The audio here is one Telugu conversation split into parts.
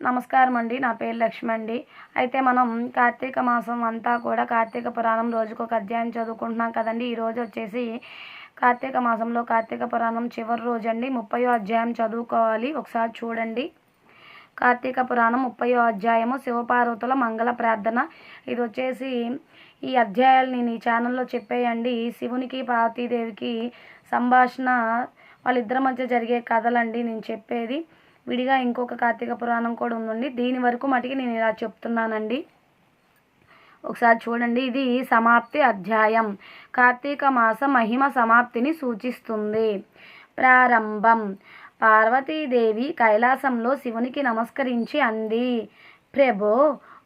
నమస్కారం అండి. నా పేరు లక్ష్మి అండి. అయితే మనం కార్తీక మాసం అంతా కూడా కార్తీక పురాణం రోజుకు ఒక అధ్యాయం చదువుకుంటున్నాం కదండి. ఈ రోజు వచ్చేసి కార్తీక మాసంలో కార్తీక పురాణం చివరి రోజు అండి. ముప్పయో అధ్యాయం చదువుకోవాలి. ఒకసారి చూడండి. కార్తీక పురాణం ముప్పయో అధ్యాయము శివపార్వతుల మంగళ ప్రార్థన. ఇది వచ్చేసి ఈ అధ్యాయాలు నేను ఈ ఛానల్లో చెప్పేయండి. శివునికి పార్వతీదేవికి సంభాషణ వాళ్ళిద్దరి మధ్య జరిగే కథలండి నేను చెప్పేది. విడిగా ఇంకొక కార్తీక పురాణం కూడా ఉందండి. దీని వరకు మటుకి నేను ఇలా చెప్తున్నానండి. ఒకసారి చూడండి. ఇది సమాప్తి అధ్యాయం. కార్తీక మాస మహిమ సమాప్తిని సూచిస్తుంది. ప్రారంభం. పార్వతీదేవి కైలాసంలో శివునికి నమస్కరించి అంది ప్రభో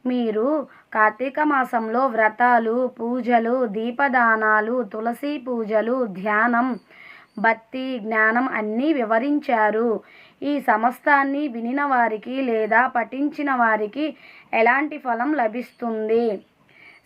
మీరు కార్తీక మాసంలో వ్రతాలు పూజలు దీపదానాలు తులసి పూజలు ధ్యానం భక్తి జ్ఞానం అన్నీ వివరించారు. ఈ సమస్తాన్ని వినిన వారికి లేదా పఠించిన వారికి ఎలాంటి ఫలం లభిస్తుంది?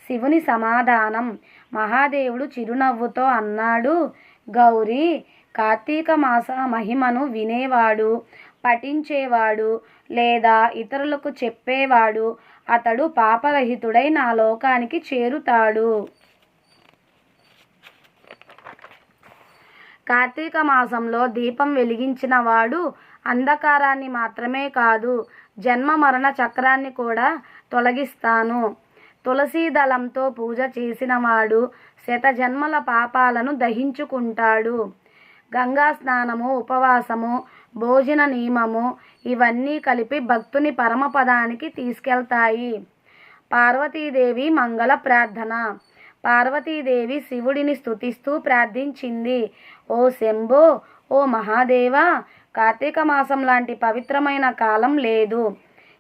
శివుని సమాధానం. మహాదేవుడు చిరునవ్వుతో అన్నాడు గౌరీ కార్తీక మాస మహిమను వినేవాడు పఠించేవాడు లేదా ఇతరులకు చెప్పేవాడు అతడు పాపరహితుడై నా లోకానికి చేరుతాడు. కార్తీక మాసంలో దీపం వెలిగించిన వాడు అంధకారాన్ని మాత్రమే కాదు జన్మ మరణ చక్రాన్ని కూడా తొలగిస్తాను. తులసీ దళంతో పూజ చేసిన వాడు శత జన్మల పాపాలను దహించుకుంటాడు. గంగా స్నానము ఉపవాసము భోజన నియమము ఇవన్నీ కలిపి భక్తుని పరమపదానికి తీసుకెళ్తాయి. పార్వతీదేవి మంగళ ప్రార్థన. పార్వతీదేవి శివుడిని స్తుతిస్తూ ప్రార్థించింది. ఓ శంభో ఓ మహాదేవా కార్తీక మాసం లాంటి పవిత్రమైన కాలం లేదు.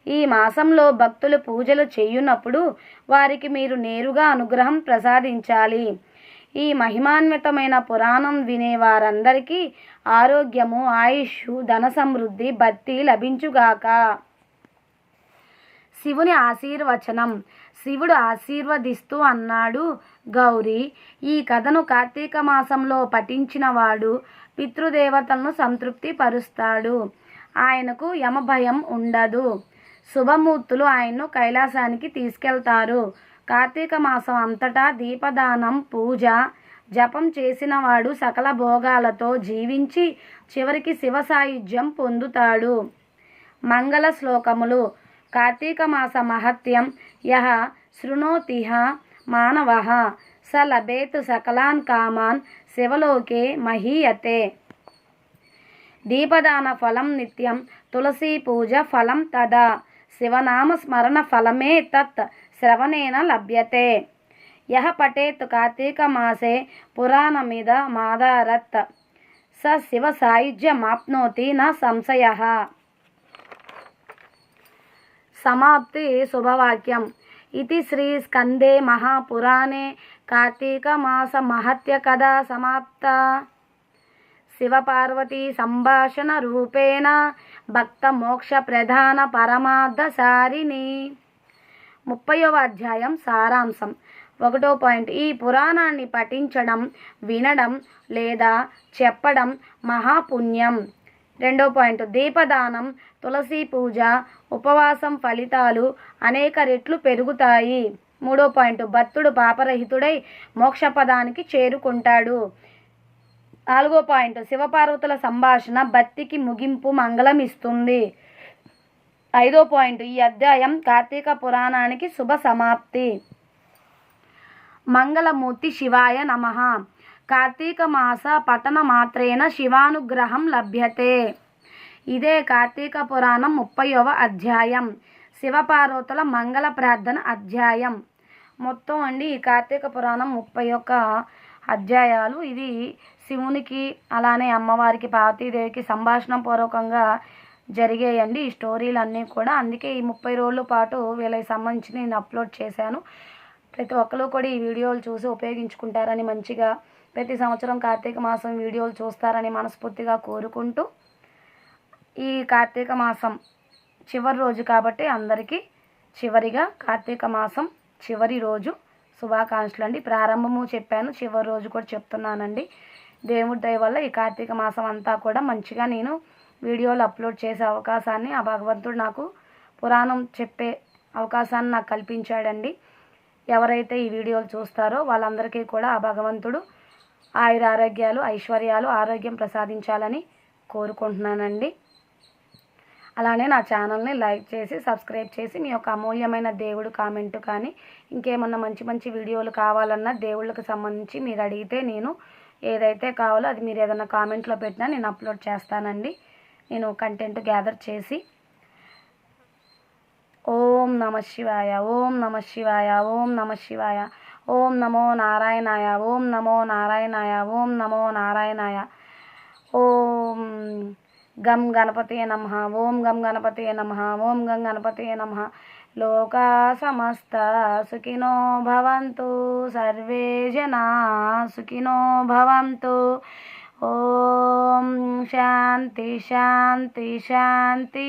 ఈ మాసంలో భక్తులు పూజలు చేయునప్పుడు వారికి మీరు నేరుగా అనుగ్రహం ప్రసాదించాలి. ఈ మహిమాన్వితమైన పురాణం వినే వారందరికీ ఆరోగ్యము ఆయుష్ ధన సమృద్ధి భక్తి లభించుగాక. శివుని ఆశీర్వచనం. శివుడు ఆశీర్వదిస్తూ అన్నాడు గౌరీ ఈ కథను కార్తీక మాసంలో పఠించిన వాడు పితృదేవతలను సంతృప్తి పరుస్తాడు ఆయనకు యమభయం ఉండదు. శుభమూర్తులు ఆయన్ను కైలాసానికి తీసుకెళ్తారు. కార్తీక మాసం అంతటా దీపదానం పూజ జపం చేసినవాడు సకల భోగాలతో జీవించి చివరికి శివ సాయుధ్యం పొందుతాడు. మంగళ శ్లోకములు కార్తీక మాస మహత్యం యహ శృణోతిహ మానవ స లభేత్ సకలాన్ కామాన్ శివలోకే మహీయతే. దీపదాన ఫలం నిత్యం తులసీ పూజ ఫలం తదా. శివనామ స్మరణ ఫలమే తత్ శ్రవణేన లభ్యతే. యహ పఠేత్ కార్తీక మాసే పురాణమిద మాదారత్ స శివ సాయుధ్యమాప్నోతి న సంశయ. సమాప్తి శుభవాక్యం. ఇది శ్రీ స్కందే మహాపురాణే. కార్తీక మాస మహత్య కథా సమాప్త. శివపార్వతీ సంభాషణ రూపేణ. భక్త మోక్ష ప్రధాన పరమార్థ సారిని ముప్పైవ అధ్యాయం సారాంశం. ఒకటో పాయింట్. ఈ పురాణాన్ని పఠించడం వినడం లేదా చెప్పడం మహాపుణ్యం. రెండో పాయింట్. దీపదానం తులసి పూజ ఉపవాసం ఫలితాలు అనేక రెట్లు పెరుగుతాయి. మూడో పాయింట్ భక్తుడు పాపరహితుడై మోక్షపదానికి చేరుకుంటాడు. నాలుగో పాయింట్ శివపార్వతుల సంభాషణ భక్తికి ముగింపు మంగళం ఇస్తుంది ఐదో పాయింట్ ఈ అధ్యాయం కార్తీక పురాణానికి శుభ సమాప్తి. మంగళమూర్తి శివాయ నమ. కార్తీక మాస పఠన మాత్రేన శివానుగ్రహం లభ్యతే. ఇదే కార్తీక పురాణం ముప్పైవ అధ్యాయం. శివపార్వతుల మంగళ ప్రార్థన అధ్యాయం. మొత్తం అండి ఈ కార్తీక పురాణం ముప్పై ఒక్క అధ్యాయాలు. ఇది శివునికి అలానే అమ్మవారికి పార్వతీదేవికి సంభాషణ పూర్వకంగా జరిగాయండి ఈ స్టోరీలు అన్నీ కూడా. అందుకే ఈ ముప్పై రోజుల పాటు వీళ్ళకి సంబంధించి నేను అప్లోడ్ చేశాను. ప్రతి ఒక్కరు కూడా ఈ వీడియోలు చూసి ఉపయోగించుకుంటారని మంచిగా ప్రతి సంవత్సరం కార్తీక మాసం వీడియోలు చూస్తారని మనస్ఫూర్తిగా కోరుకుంటూ ఈ కార్తీక మాసం చివరి రోజు కాబట్టి అందరికీ చివరిగా కార్తీక మాసం చివరి రోజు శుభాకాంక్షలు అండి. ప్రారంభము చెప్పాను చివరి రోజు కూడా చెప్తున్నానండి. దేవుడి దయ వల్ల ఈ కార్తీక మాసం అంతా కూడా మంచిగా నేను వీడియోలు అప్లోడ్ చేసే అవకాశాన్ని ఆ భగవంతుడు నాకు పురాణం చెప్పే అవకాశాన్ని నాకు కల్పించాడండి. ఎవరైతే ఈ వీడియోలు చూస్తారో వాళ్ళందరికీ కూడా ఆ భగవంతుడు ఆయుర ఆరోగ్యాలు ఐశ్వర్యాలు ఆరోగ్యం ప్రసాదించాలని కోరుకుంటున్నానండి. అలానే నా ఛానల్ని లైక్ చేసి సబ్స్క్రైబ్ చేసి మీ యొక్క అమూల్యమైన దేవుడు కామెంట్ కానీ ఇంకేమన్నా మంచి మంచి వీడియోలు కావాలన్నా దేవుళ్ళకి సంబంధించి మీరు అడిగితే నేను ఏదైతే కావాలో అది మీరు ఏదైనా కామెంట్లో పెట్టినా నేను అప్లోడ్ చేస్తానండి. నేను కంటెంట్ గ్యాదర్ చేసి. ఓం నమ శివాయ ఓం నమ శివాయ ఓం నమ శివాయ ఓం నమో నారాయణాయ ఓం నమో నారాయణాయ ఓం నమో నారాయణాయ ఓం గం గణపతే నమ ఓం గం గణపతే నమ ఓం గం గణపతే నమ. లోకా సమస్త సుఖినో భవంతు సర్వే జనా సుఖినో భవంతు. ఓం శాంతి శాంతి శాంతి.